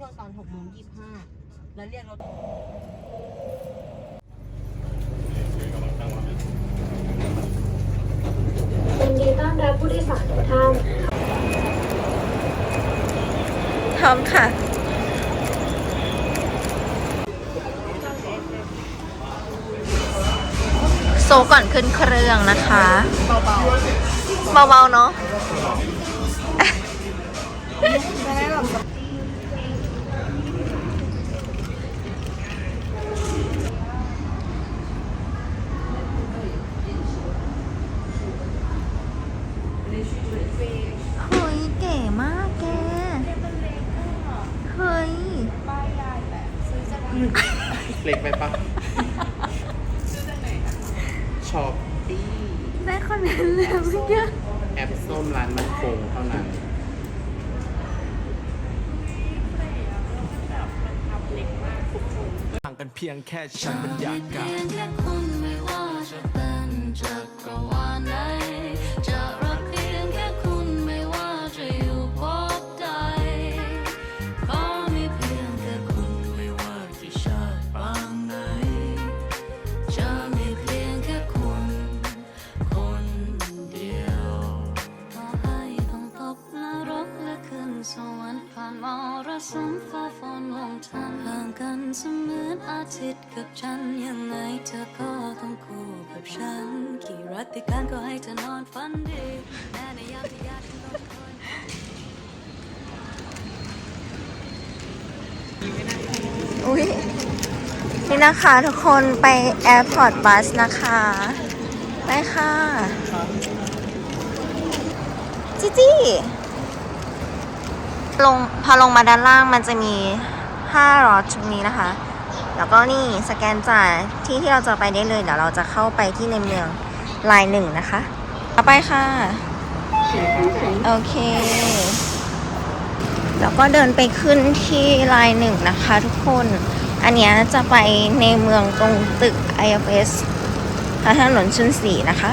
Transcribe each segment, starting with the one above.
ช่วงตอนหกโมงยี่สิบห้าแล้วเรียกรถยินดีต้อนรับผู้โดยสารทุกท่านพร้อมค่ะ โซก่อนขึ้นเครื่องนะคะ เบาๆเนาะ เทนแล้วเมื่อกี้แอปส้มร้านมันคงเท่านั้น ต่างกันเพียงแค่ชั้นบรรยากาศ เพียงแค่คุณ สุมฟ้าฝนลมทันห่างกันเสมือนอาทิตย์กับฉันยังไงเธอก็ต้องคู่กับฉัน กี่รัติการก็ให้เธอนอนฝันดีแม้ในยามที่ยากฉันต้องคอยอุ้ยนี่นะคะทุกคนไปแอร์พอร์ตบัสนะคะ ไปค่ะ จิจี้ ลงพอลงมาด้านล่างมันจะมี5รอตรงนี้นะคะ แล้วก็นี่สแกนจ่ายที่ที่เราจะไปได้เลยเดี๋ยวเราจะเข้าไปที่ในเมืองลายหนึ่งนะคะต่อไปค่ะ โอเค แล้วก็เดินไปขึ้นที่ลายหนึ่งนะคะทุกคน อันนี้จะไปในเมืองตรงตึก IFS ถนนชุนศรีนะคะ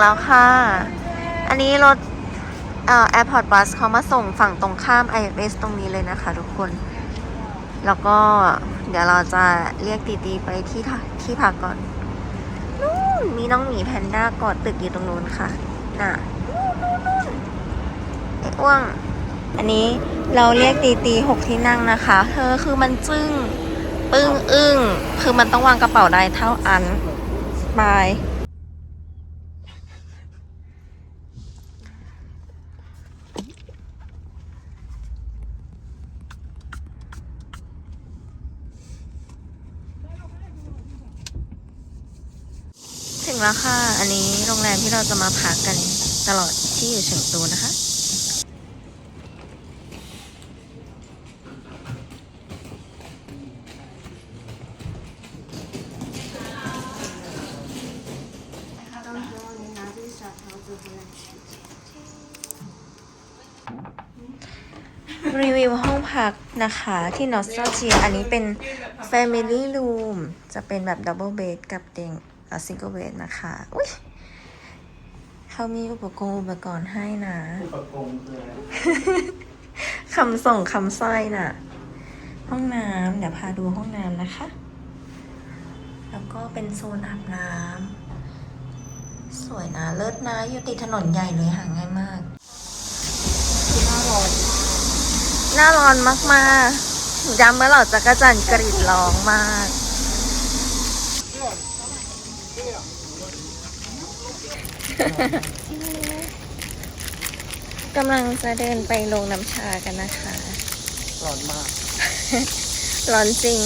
แล้วค่ะ อันนี้รถเอ่อ Airport Bus เขามาส่งฝั่งตรงข้าม IFS ตรงนี้เลยนะคะทุกคน แล้วก็เดี๋ยวเราจะเรียกตีตีไปที่ที่พักก่อน นู่นมีน้องหมีแพนด้ากอดตึกอยู่ตรงนู้นค่ะ น่ะไอ้อ้วง อันนี้เราเรียกตีตีหกที่นั่งนะคะ เธอคือมันจึ้ง ปึ้ง อึ้ง คือมันต้องวางกระเป๋าได้เท่าอัน บาย แล้วค่ะ อันนี้โรงแรมที่เราจะมาพักกันตลอดที่อยู่เฉิงตูนะคะ รีวิวห้องพักนะคะที่นอสโตเจีย อันนี้เป็น Family Room จะเป็นแบบ Double Bed กับเตียง Single Bed นะคะอุ้ยเขามีอุปกรณ์อุปกรณ์ให้นะอุปกรณ์คืออะไรคำส่งคำสร้อยน่ะ ห้องน้ำเดี๋ยวพาดูห้องน้ำนะคะ แล้วก็เป็นโซนอาบน้ำสวยนะ เลิศนะอยู่ติดถนนใหญ่เลยหาง่ายมากหน้าร้อนหน้าร้อนมากๆย้ำเมื่อเหล่าจักระจันทร์กรีดร้องมาก กำลังจะเดินไปลงน้ำชากันนะคะ ร้อนมากร้อนจริง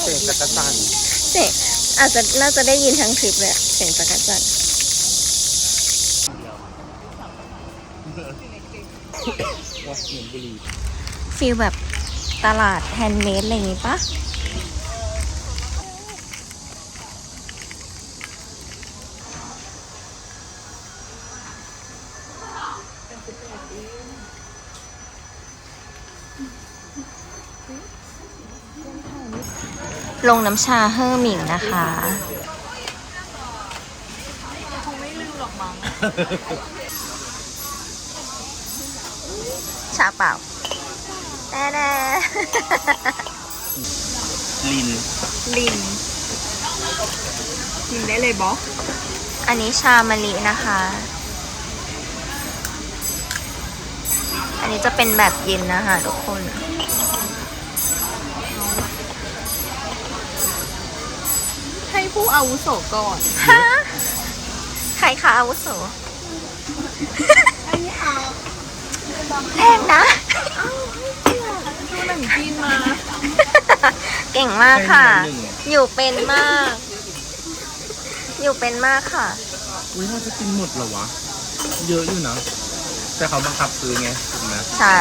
เสียงจักรจันทร์เสียงอาจจะน่าจะได้ยินทั้งทริปเลยอะเสียงจักรจันทร์วัดเหมือนบุรีฟีลแบบตลาดแฮนด์เมดอะไรอย่างงี้ปะ ลงน้ำชาเฮอร์หมิงนะคะชาเปล่าแน่แน่ลินลิน กินได้เลยบอสอันนี้ชามะลินะคะ อันนี้จะเป็นแบบเย็นนะคะทุกคนใผู้อาวุโสก่อนฮะใครคะอาวุโสแรงนะดูหนังจีนมา เก่งมากค่ะให้หนึ่งอยู่เป็นมาก อยู่เป็นมากค่ะ อุ้ยเราจะกินหมดเหรอวะ เยอะอยู่นะ แต่เขาบังคับซื้อไงถูกไหมใช่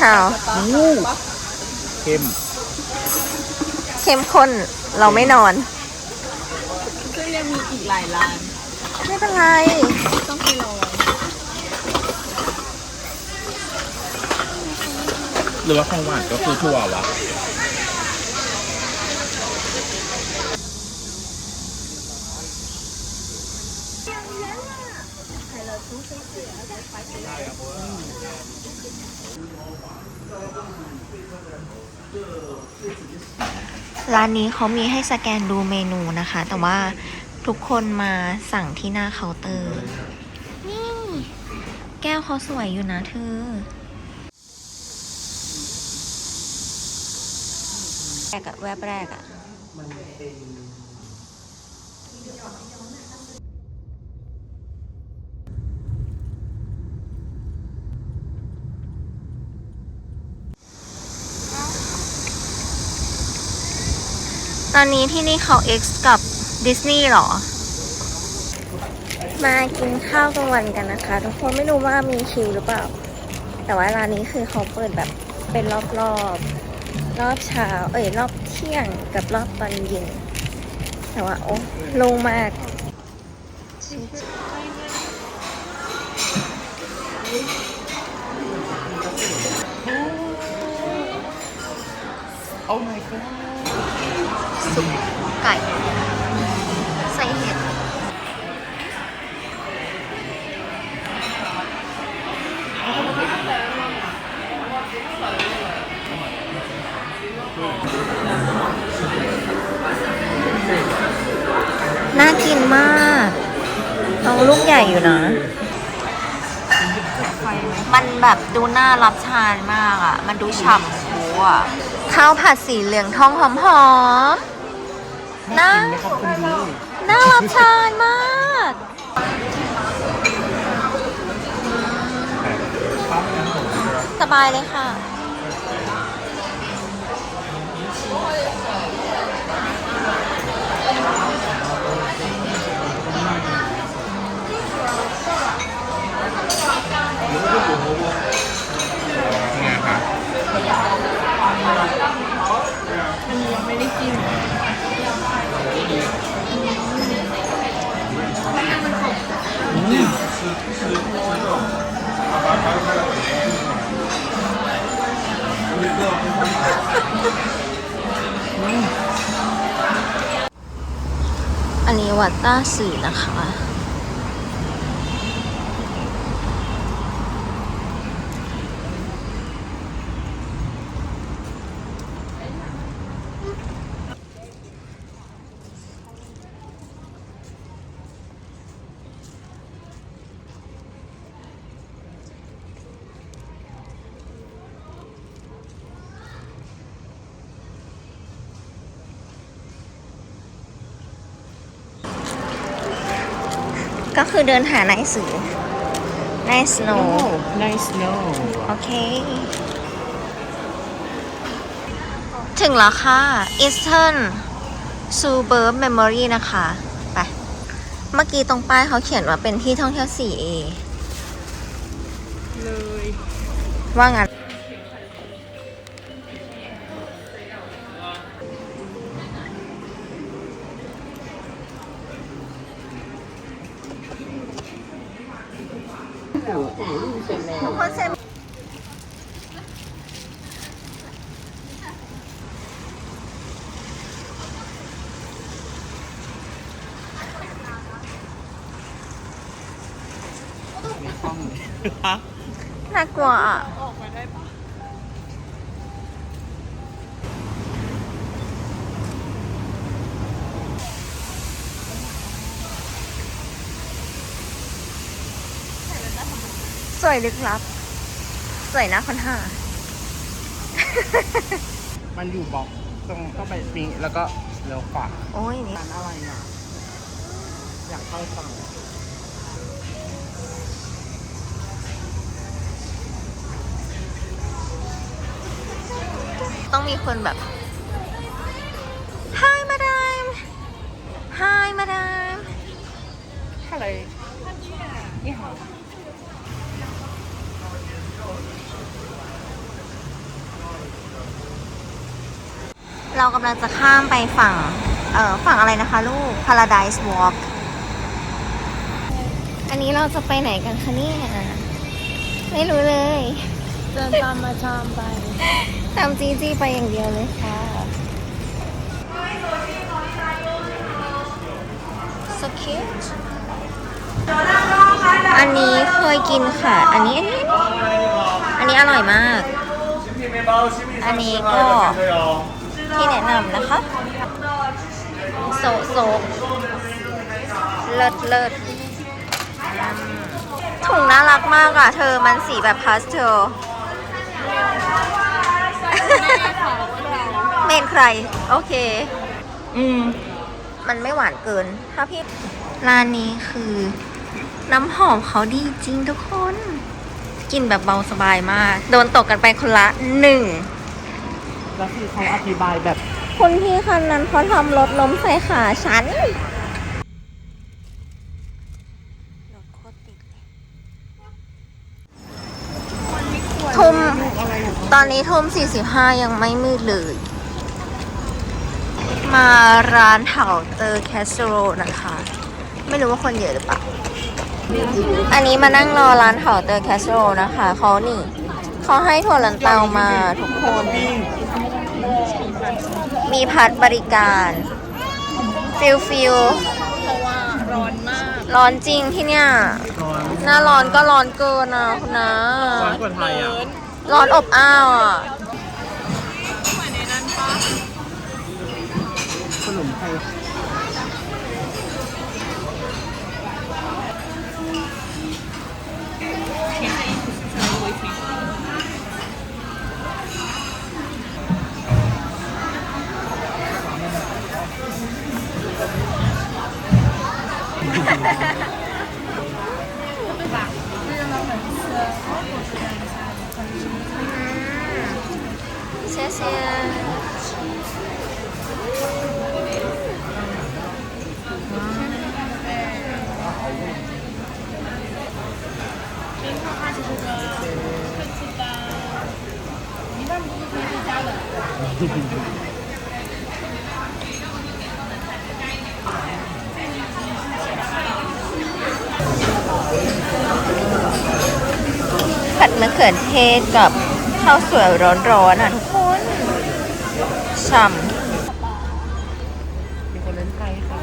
ค่ะอู้เข้มเข้มข้น เราไม่นอน ซึ่งยังมีอีกหลายร้าน ไม่เป็นไร ต้องไปลองหรือว่าของหวานก็คือถั่ววะ ร้านนี้เขามีให้สแกนดูเมนูนะคะ แต่ว่าทุกคนมาสั่งที่หน้าเคาน์เตอร์ นี่ แก้วเขาสวยอยู่นะเธอแรกอะแวบแรกอะ ตอนนี้ที่นี่เขา X กับดิสนีย์หรอ มากินข้าวกลางวันกันนะคะ ทุกคนไม่รู้ว่ามีคิวหรือเปล่า แต่ว่าร้านนี้คือเขาเปิดแบบเป็นรอบๆรอบเช้า เอ้ยรอบเที่ยงกับรอบตอนเย็น แต่ว่าโอ้โลงมากโอ้ my god ซุปไก่ใส่เห็ดน่ากินมากเอาลูกใหญ่อยู่นะ มันแบบดูน่ารับทานมากอะ มันดูฉ่ำคูอะ ข้าวผัดสีเหลืองทองหอมหอมๆ น่าไม่ขอบคุณดูน่ารับทานมากสบายเลยค่ะ อันนี้วัดต้าสีนะคะ ก็ คือเดินหานายสือนายสโนว์ nice snow โอเค ถึงแล้วค่ะ Eastern Suburb Memory นะคะ ไป เมื่อกี้ตรงป้ายเขาเขียนว่าเป็นที่ท่องเที่ยว 4A เลย ว่างั้น น่ากลัวอะสวยลึกลับ สวยนะคนห้ามันอยู่บล็อกตรงเข้าไปนี้แล้วก็เลี้ยวขวาโอ้ยนี่ ร้านอะไรอะ อยากเข้าฟัง ต้องมีคนแบบ Hi madam Hi madam อะไรเรากำลังจะข้ามไปฝั่ง เอ่อ ฝั่งอะไรนะคะลูก Paradise Walk อันนี้เราจะไปไหนกันคะเนี่ย ไม่รู้เลย เดินตามมาชามไป ตามจีจีไปอย่างเดียวเลยค่ะ so cute อันนี้เคยกินค่ะ อันนี้ อันนี้ อันนี้อร่อยมาก อันนี้ก็ที่แนะนำนะคะโซโซเลิศเลิศอืมถุงน่ารักมากอะเธอมันสีแบบพาสเทล เมนใคร โอเค อืม มันไม่หวานเกิน ถ้าพี่ ร้านนี้คือ น้ำหอมเขาดีจริงทุกคน กินแบบเบาสบายมาก โดนตกกันไปคนละหนึ่ง แล้วคือเขาอธิบายแบบคนพี่คันนั้นเขาทำรถล้มใส่ขาฉัน ทุ่ม ตอนนี้ทุ่ม45 ยังไม่มืดเลย มาร้านเถาเตอร์แคสโรนะคะ ไม่รู้ว่าคนเยอะหรือเปล่า อันนี้มานั่งรอร้านเถาเตอร์แคสโรนะคะเขานี่เขาให้ถั่วลันเตามาทุกคน มีพัดบริการฟิลฟิลเพราะว่าร้อนมาก ร้อนจริงที่เนี่ยร้อนหน้าร้อนก็ร้อนเกินอะคุณนะ ร้อนกว่าไทยอะ ร้อนอบอ้าวอะ 谢谢。ผัดมะเขือเทศกับข้าวสวยร้อนๆอะทุกคนฉ่มีคนเล่นไทยค่ะ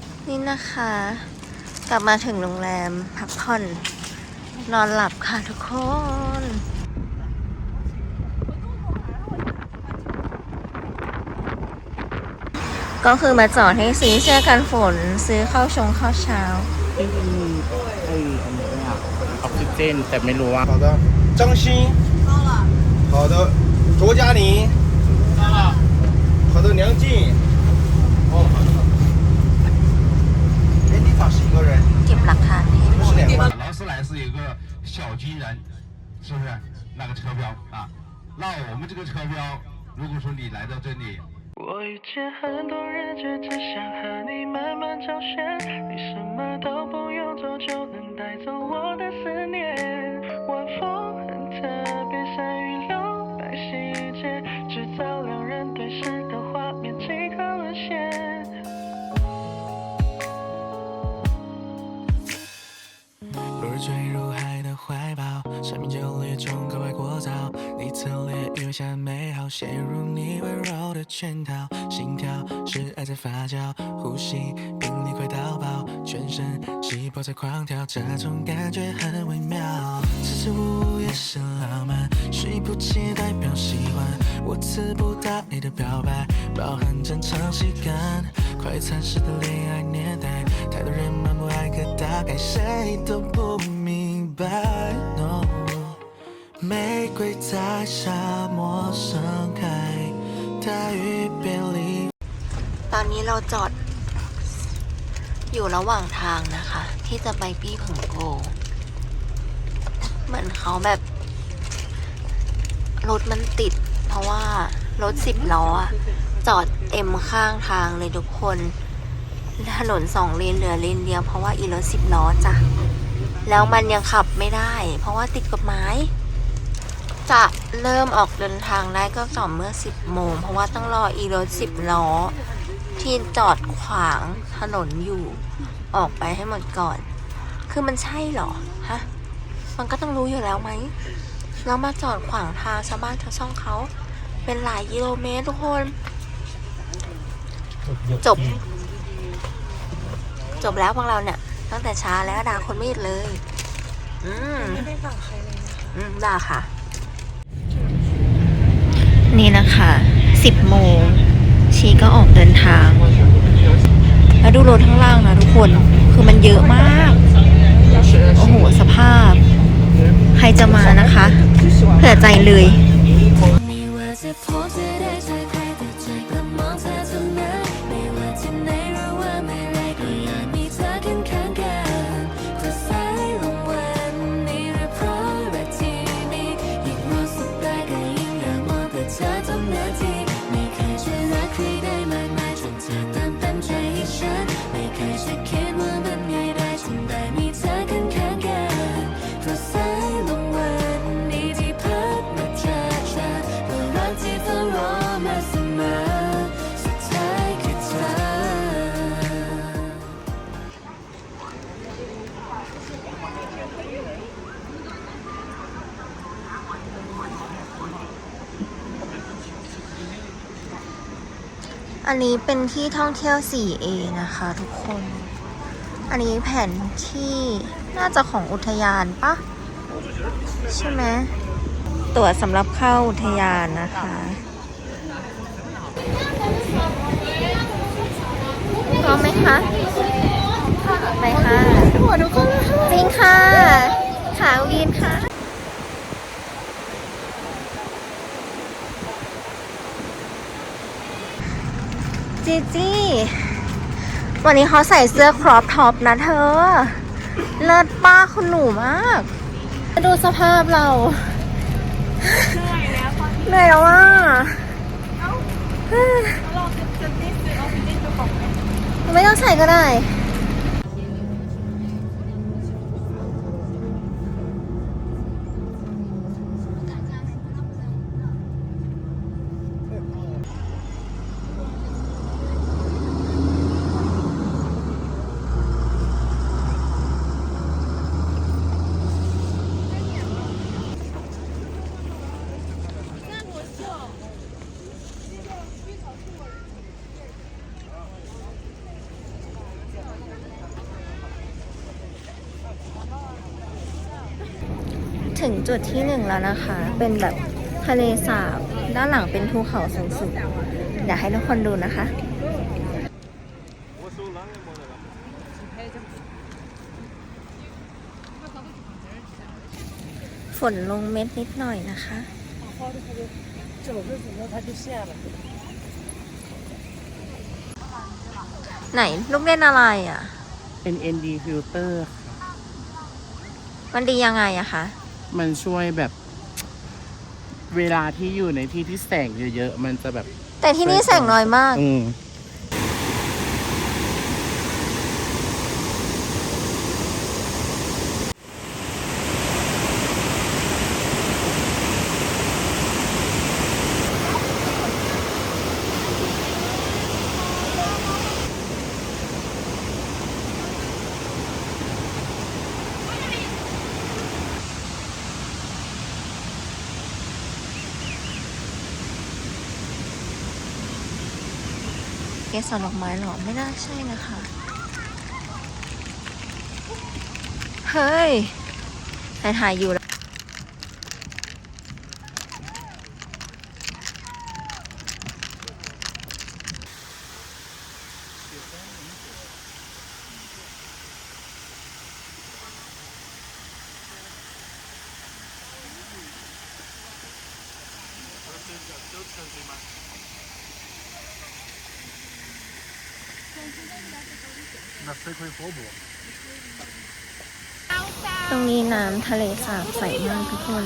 ำนี่นะคะ กลับมาถึงโรงแรมพักผ่อน นอนหลับค่ะทุกคนก็คือมาจอดให้ซื้อเสื้อกันฝน ซื้อข้าวชงข้าวเช้า จริงๆมีไอ้อันนี้ด้วยอ่ะออกซิเจน แต่ไม่รู้ว่า 好的，张鑫。好的，卓佳宁。好的，梁静。哦，好的，好的。哎，地方是一个人， เก็บหลักฐานให้ 不是两万。劳斯莱斯有个小金人，是不是那个车标啊？那我们这个车标，如果说你来到这里， 我遇见很多人，却只想和你慢慢周旋。你什么都不用做，就能带走我的思念。晚风很特别，善于留白细节，制造两人对视的画面，即刻沦陷。落日坠入海的怀抱。生命就烈中格外过早，你侧脸余下美好，陷入你温柔的圈套。心跳是爱在发酵，呼吸频率快到爆，全身细胞在狂跳，这种感觉很微妙。支支吾吾也是浪漫，睡不着代表喜欢，我词不达意的表白，饱含真诚情感。快餐式的恋爱年代，太多人盲目爱个大概，谁都不明白。玫瑰在沙漠盛开，大雨别离。 ตอนนี้เราจอด อยู่ระหว่างทางนะคะ ที่จะไปปี้ผงโก เหมือนเขาแบบ รถมันติด เพราะว่ารถสิบล้ออะจอดเต็มข้างทางเลยทุกคน ถนนสองเลนเหลือเลนเดียว เพราะว่าอีรถสิบล้อจ้ะ แล้วมันยังขับไม่ได้ เพราะว่าติดกฎหมาย จะเริ่มออกเดินทางได้ก็ต่อเมื่อ 10 โมง เพราะว่าต้องรออีรถ 10 ล้อ ที่จอดขวางถนนอยู่ออกไปให้หมดก่อน คือมันใช่เหรอ ฮะ มันก็ต้องรู้อยู่แล้วไหม แล้วมาจอดขวางทางชาวบ้านชาวช่องเขา เป็นหลายกิโลเมตรทุกคน จบ จบแล้วพวกเราเนี่ย ตั้งแต่เช้าแล้วด่าคนไม่หยุดเลย อืมไม่ได้สั่งใครเลยนะคะอืมได้ค่ะ นี่นะคะ 10 โมง ชีก็ออกเดินทาง แล้วดูรถข้างล่างนะทุกคน คือมันเยอะมาก โอ้โห สภาพ ใครจะมานะคะ เผื่อใจเลย อันนี้เป็นที่ท่องเที่ยว 4A นะคะทุกคน อันนี้แผนที่น่าจะของอุทยานปะใช่ไหมตั๋วสำหรับเข้าอุทยานนะคะ พร้อมไหมคะไปค่ะหัวทุกคนจริงค่ะ ขาวดีนค่ะ จีจี้ วันนี้เขาใส่เสื้อครอปท็อปนะเธอ เลิศป้าคุณหนูมาก ดูสภาพเรา เหนื่อยแล้วอะเราจะจะได้ซื้อออกซิเจนกระป๋องไหมไม่ต้องใส่ก็ได้ ถึงจุดที่หนึ่งแล้วนะคะ เป็นแบบทะเลสาบ ด้านหลังเป็นภูเขาสูงๆอยากให้ทุกคนดูนะคะ ฝนลงเม็ดนิดหน่อยนะคะไหนลูกเล่นอะไรอะ เป็น ND filter มันดียังไงอะคะ มันช่วยแบบ เวลาที่อยู่ในที่ที่แสงเยอะๆ มันจะแบบ แต่ที่นี่แสงน้อยมาก อืม สรดอกไม้เหรอ ไม่น่าใช่นะคะ เฮ้ยถ่ายถ่ายอยู่แล้ว ตรงนี้น้ำทะเลสาบใสมากทุกคน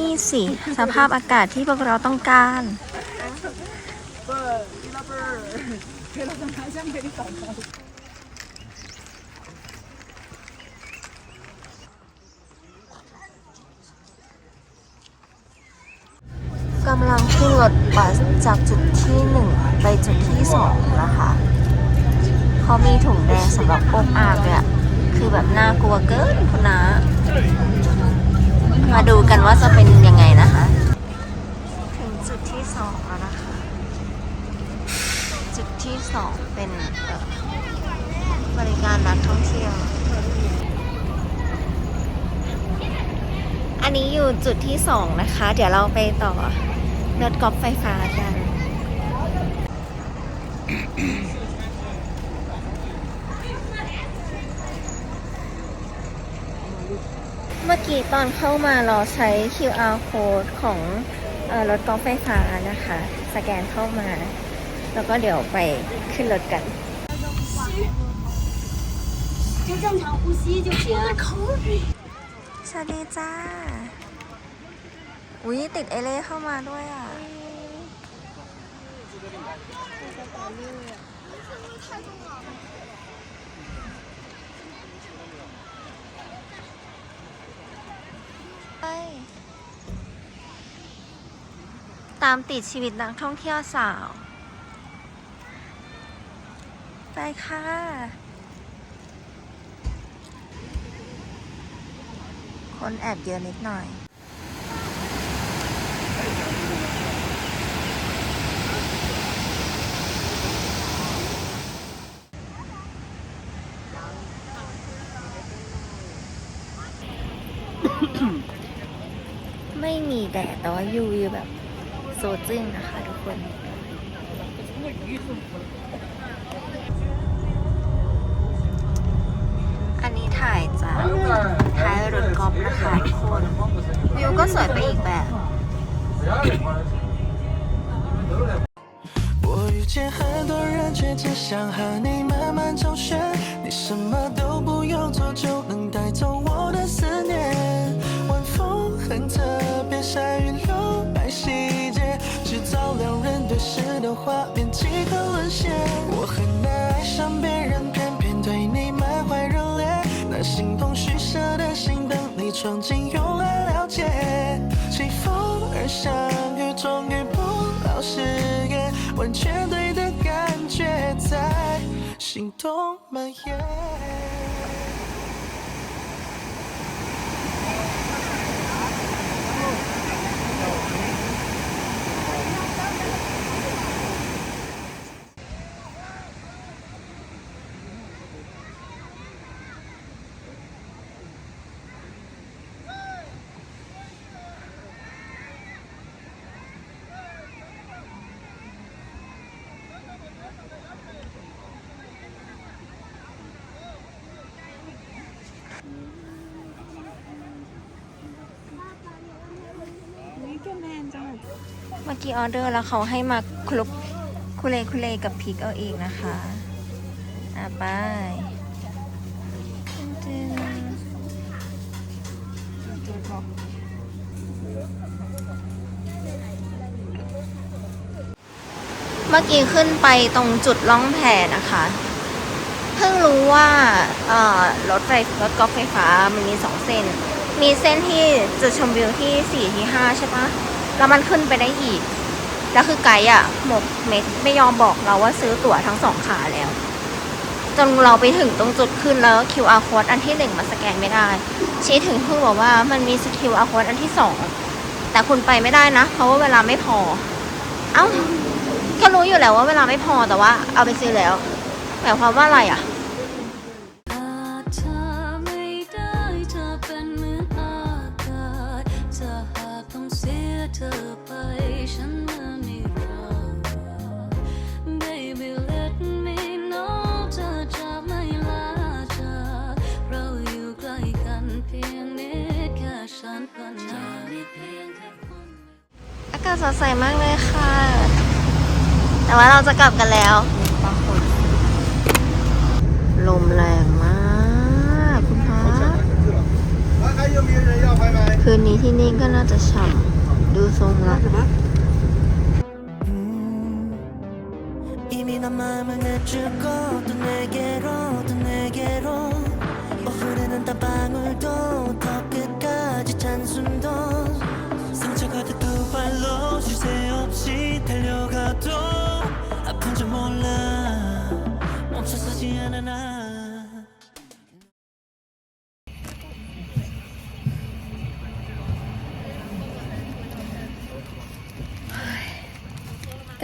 นี่สิ สภาพอากาศที่พวกเราต้องการำลังขึ้น รถบัสจากจุดที่หนึ่งไปจุดที่สองนะคะเขามีถุงแดงสำหรับพวกอาบเลยอะคือแบบน่ากลัวเกินคุณนะมาดูกันว่าจะเป็นยังไงนะคะ ถึงจุดที่สองแล้วนะคะ จุดที่สองเป็นบริการนักท่องเที่ยว อันนี้อยู่จุดที่สองนะคะ เดี๋ยวเราไปต่อ รถกอล์ฟไฟฟ้ากัน เมื่อกี้ตอนเข้ามาเราใช้ QR code ของเออรถกอล์ฟไฟฟ้านะคะ สแกนเข้ามา แล้วก็เดี๋ยวไปขึ้นรถกัน 就正常呼吸就行。 สวัสดีจ้า อุ้ยติดเอเล่เข้ามาด้วยอะไปตามติดชีวิตนักท่องเที่ยวสาว ไปค่ะ คนแอบเยอะนิดหน่อย ไม่มี แดดแต่ว่ายูวีแบบโซจึ้งนะคะทุกคน อันนี้ถ่ายจากท้ายรถกอล์ฟนะคะทุกคน วิวก็สวยไปอีกแบบ 我遇见很多人，却只想和你慢慢周旋。你什么都不用做，就能带走我 别，晒雨留白细节，制造两人对视的画面，即刻沦陷。我很难爱上别人，偏偏对你满怀热烈。那形同虚设的心，等你闯进，用来了解。起风而相遇，终于不老誓言，完全对的感觉在心动蔓延。 เมื่อกี้ออเดอร์แล้วเขาให้มาคลุกคุเลคุเลกับพริกเอาเองนะคะ อะไปเมื่อกี้ขึ้นไปตรงจุดล่องแพนะคะ เพิ่งรู้ว่ารถไฟรถกอล์ฟไฟฟ้ามันมีสองเส้น มีเส้นที่จุดชมวิวที่สี่ที่ห้าใช่ปะ แล้วมันขึ้นไปได้อีก แล้วคือไกด์อะหมกเม็ดไม่ยอมบอกเราว่าซื้อตั๋วทั้งสองขาแล้ว จนเราไปถึงตรงจุดขึ้นแล้ว QR code อันที่หนึ่งมันสแกนไม่ได้ ชี้ถึงเพิ่งบอกว่ามันมี QR code อันที่สองแต่คุณไปไม่ได้นะ เพราะว่าเวลาไม่พอ เอ้า ก็รู้อยู่แล้วว่าเวลาไม่พอแต่ว่า เอาไปซื้อแล้วหมายความว่าอะไรอะ สดใสมากเลยค่ะ แต่ว่าเราจะกลับกันแล้ว ลมแรงมากคุณพ่อคืนนี้ที่นี่ก็น่าจะฉ่ำดูทรงละ 이미 난 마음을 내줄 것도 내게로 또 내게로 오후에는 다방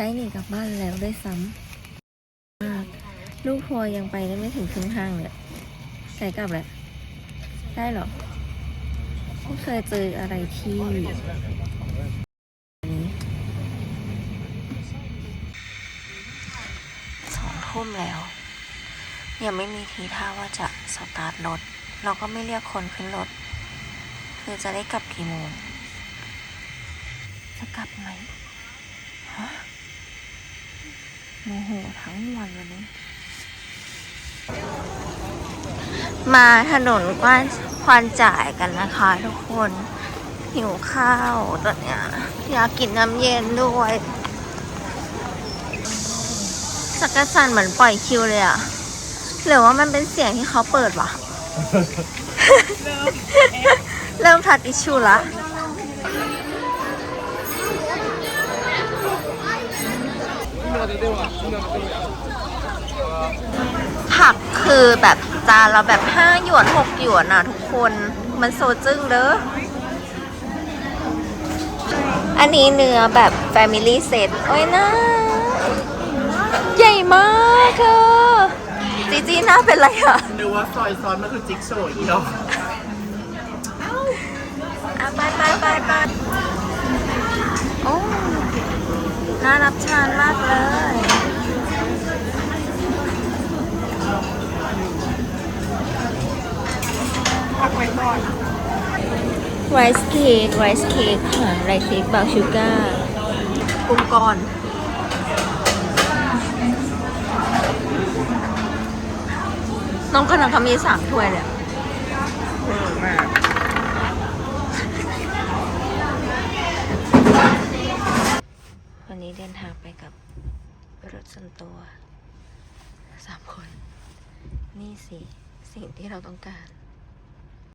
ใกล้หนีกลับบ้านแล้วด้วยซ้ำมากลูกทัวร์ยังไปได้ไม่ถึงครึ่งทางเลยใกล้กลับแหล้วได้หรอไม่เคยเจออะไรที่สองทุ่มแล้ว ยังไม่มีทีท่าว่าจะสตาร์ทรถ เราก็ไม่เรียกคนขึ้นรถ คือจะได้กลับกี่โมงจะกลับไหมฮะ โมโหทั้งวันวันนี้ มาถนนกว้านควานจ่ายกันนะคะทุกคน หิวข้าวตอนเนี้ยอยากกินน้ำเย็นด้วยสักกะสันเหมือนปล่อยคิวเลยอะหรือว่ามันเป็นเสียงที่เขาเปิดวะ เริ่มทัดอิชชูละ ผักคือแบบจานเราแบบห้าหยวนหกหยวนอะทุกคนมันโซจึ้งเด้ออันนี้เนื้อแบบ Family Set โอ้ยน่าใหญ่มากเธอจีจีหน้าเป็นไรอะนึกว่าซอยซ้อนมันคือจิ๊กโซว์อีดอกอะไปไปไปไป น่ารับทานมากเลย ไรซ์เค้กไรซ์เค้กค่ะไรซ์เค้กบาวชูการ์ปรุงก่อน น้องขนาดเขามีสามถ้วยเลยอะ วันนี้เดินทางไปกับรถส่วนตัวสามคน นี่สิ สิ่งที่เราต้องการ